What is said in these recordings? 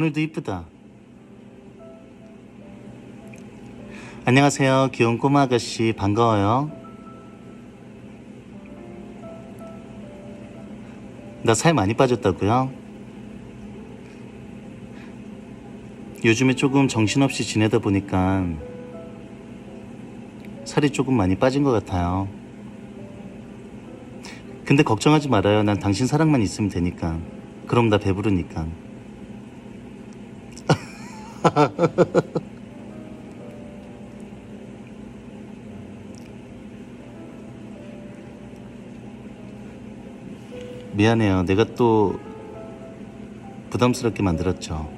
오늘도 이쁘다. 안녕하세요. 귀여운 꼬마 아가씨. 반가워요. 나 살 많이 빠졌다고요? 요즘에 조금 정신없이 지내다 보니까 살이 조금 많이 빠진 것 같아요. 근데 걱정하지 말아요. 난 당신 사랑만 있으면 되니까. 그럼 나 배부르니까. 미안해요. 내가 또 부담스럽게 만들었죠.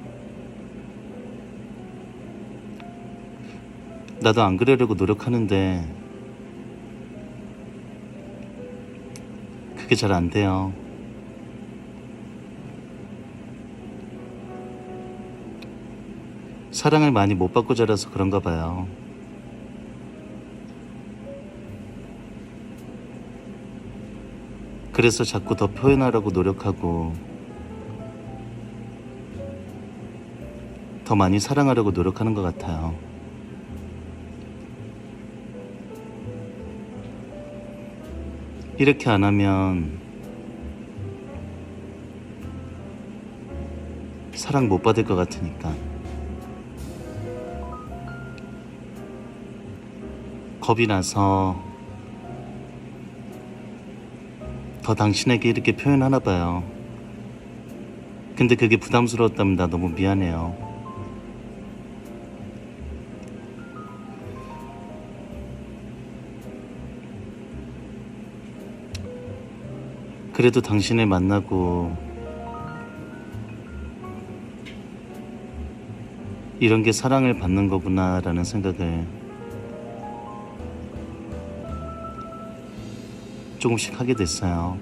나도 안 그러려고 노력하는데 그게 잘 안 돼요. 사랑을 많이 못 받고 자라서 그런가 봐요. 그래서 자꾸 더 표현하려고 노력하고 더 많이 사랑하려고 노력하는 것 같아요. 이렇게 안 하면 사랑 못 받을 것 같으니까. 겁이 나서 더 당신에게 이렇게 표현하나 봐요. 근데 그게 부담스러웠다면 나 너무 미안해요. 그래도 당신을 만나고 이런 게 사랑을 받는 거구나라는 생각을 조금씩 하게 됐어요.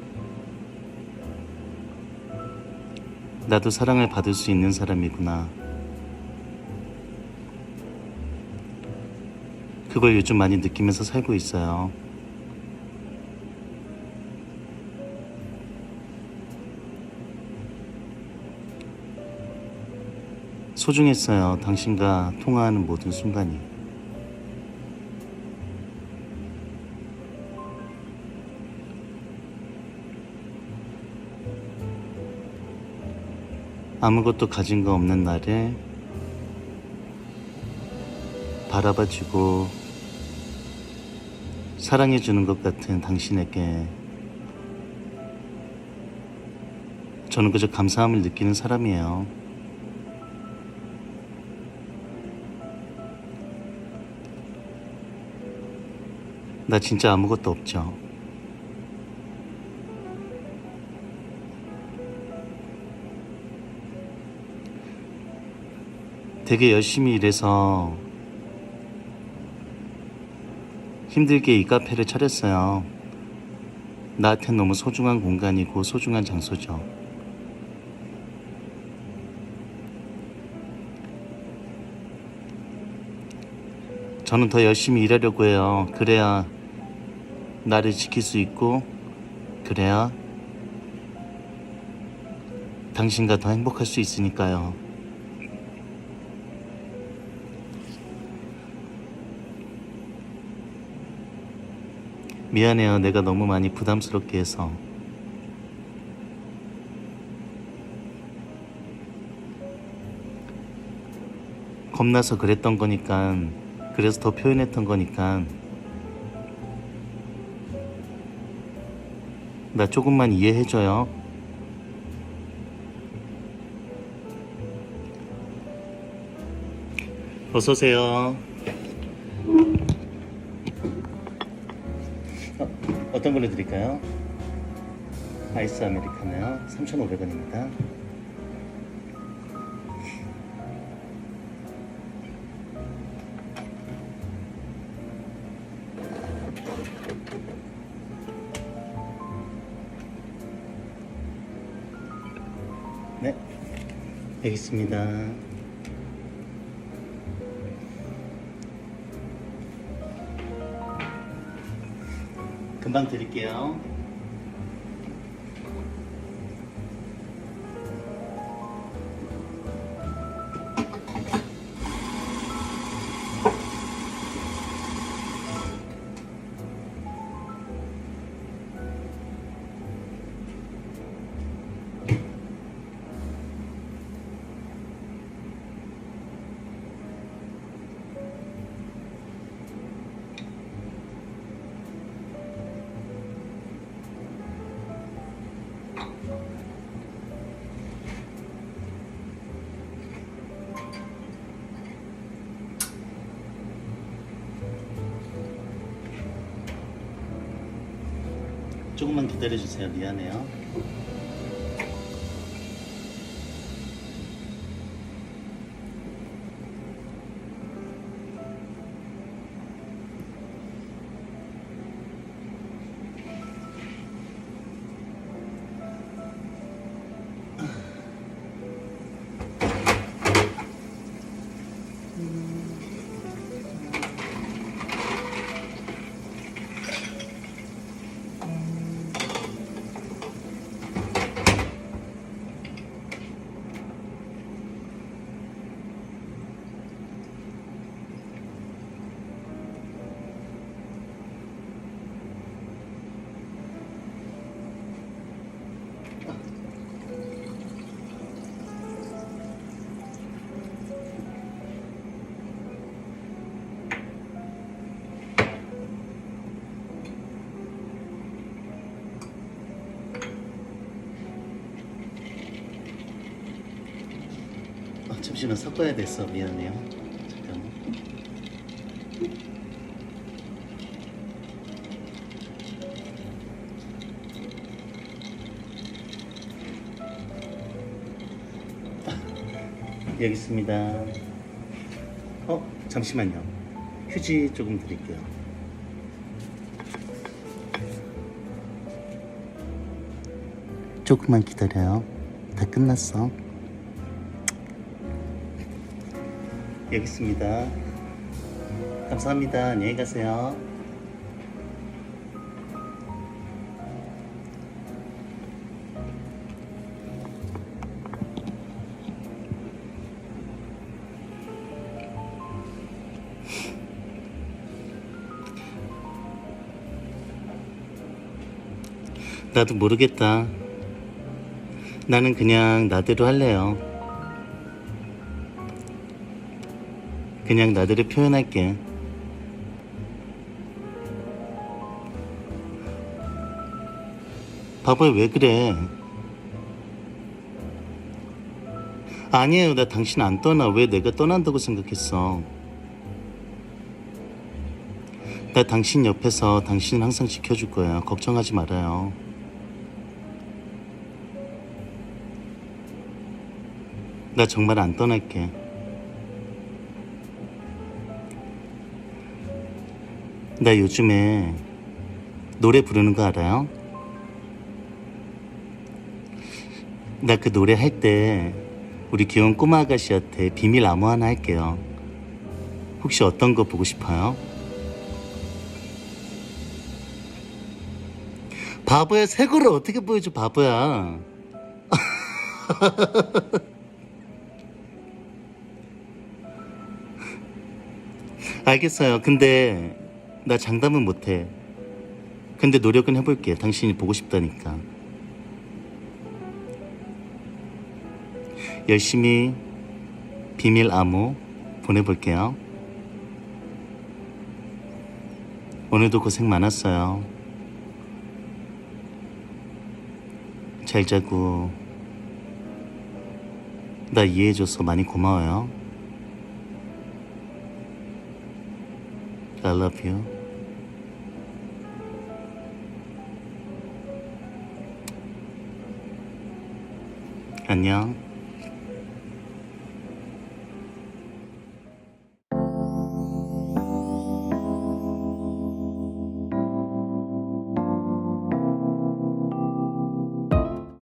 나도 사랑을 받을 수 있는 사람이구나. 그걸 요즘 많이 느끼면서 살고 있어요. 소중했어요. 당신과 통화하는 모든 순간이. 아무것도 가진 거 없는 나를 바라봐주고 사랑해주는 것 같은 당신에게 저는 그저 감사함을 느끼는 사람이에요. 나 진짜 아무것도 없죠. 되게 열심히 일해서 힘들게 이 카페를 차렸어요. 나한텐 너무 소중한 공간이고 소중한 장소죠. 저는 더 열심히 일하려고 해요. 그래야 나를 지킬 수 있고, 그래야 당신과 더 행복할 수 있으니까요. 미안해요. 내가 너무 많이 부담스럽게 해서. 겁나서 그랬던 거니까, 그래서 더 표현했던 거니까, 나 조금만 이해해줘요. 어서오세요. 어, 어떤 걸로 드릴까요? 아이스 아메리카노요. 3,500원입니다. 네, 여기 있습니다. 금방 드릴게요. 조금만 기다려주세요. 미안해요. 잠시만 섞어야 됐어. 미안해요. 잠깐만. 아, 여기 있습니다. 어, 잠시만요. 휴지 조금 드릴게요. 조금만 기다려요. 다 끝났어. 여기 있습니다. 감사합니다. 안녕히 가세요. 나도 모르겠다. 나는 그냥 나대로 할래요. 그냥 나대로 표현할게. 바보야, 왜 그래? 아니에요. 나 당신 안 떠나. 왜 내가 떠난다고 생각했어? 나 당신 옆에서 당신을 항상 지켜줄 거예요. 걱정하지 말아요. 나 정말 안 떠날게. 나 요즘에 노래 부르는 거 알아요? 나 그 노래 할 때 우리 귀여운 꼬마 아가씨한테 비밀 암호 하나 할게요. 혹시 어떤 거 보고 싶어요? 바보야, 새 거를 어떻게 보여줘, 바보야. 알겠어요. 근데 나 장담은 못해. 근데 노력은 해볼게. 당신이 보고 싶다니까. 열심히 비밀 암호 보내볼게요. 오늘도 고생 많았어요. 잘 자고 나 이해해줘서 많이 고마워요. I love you. 안녕.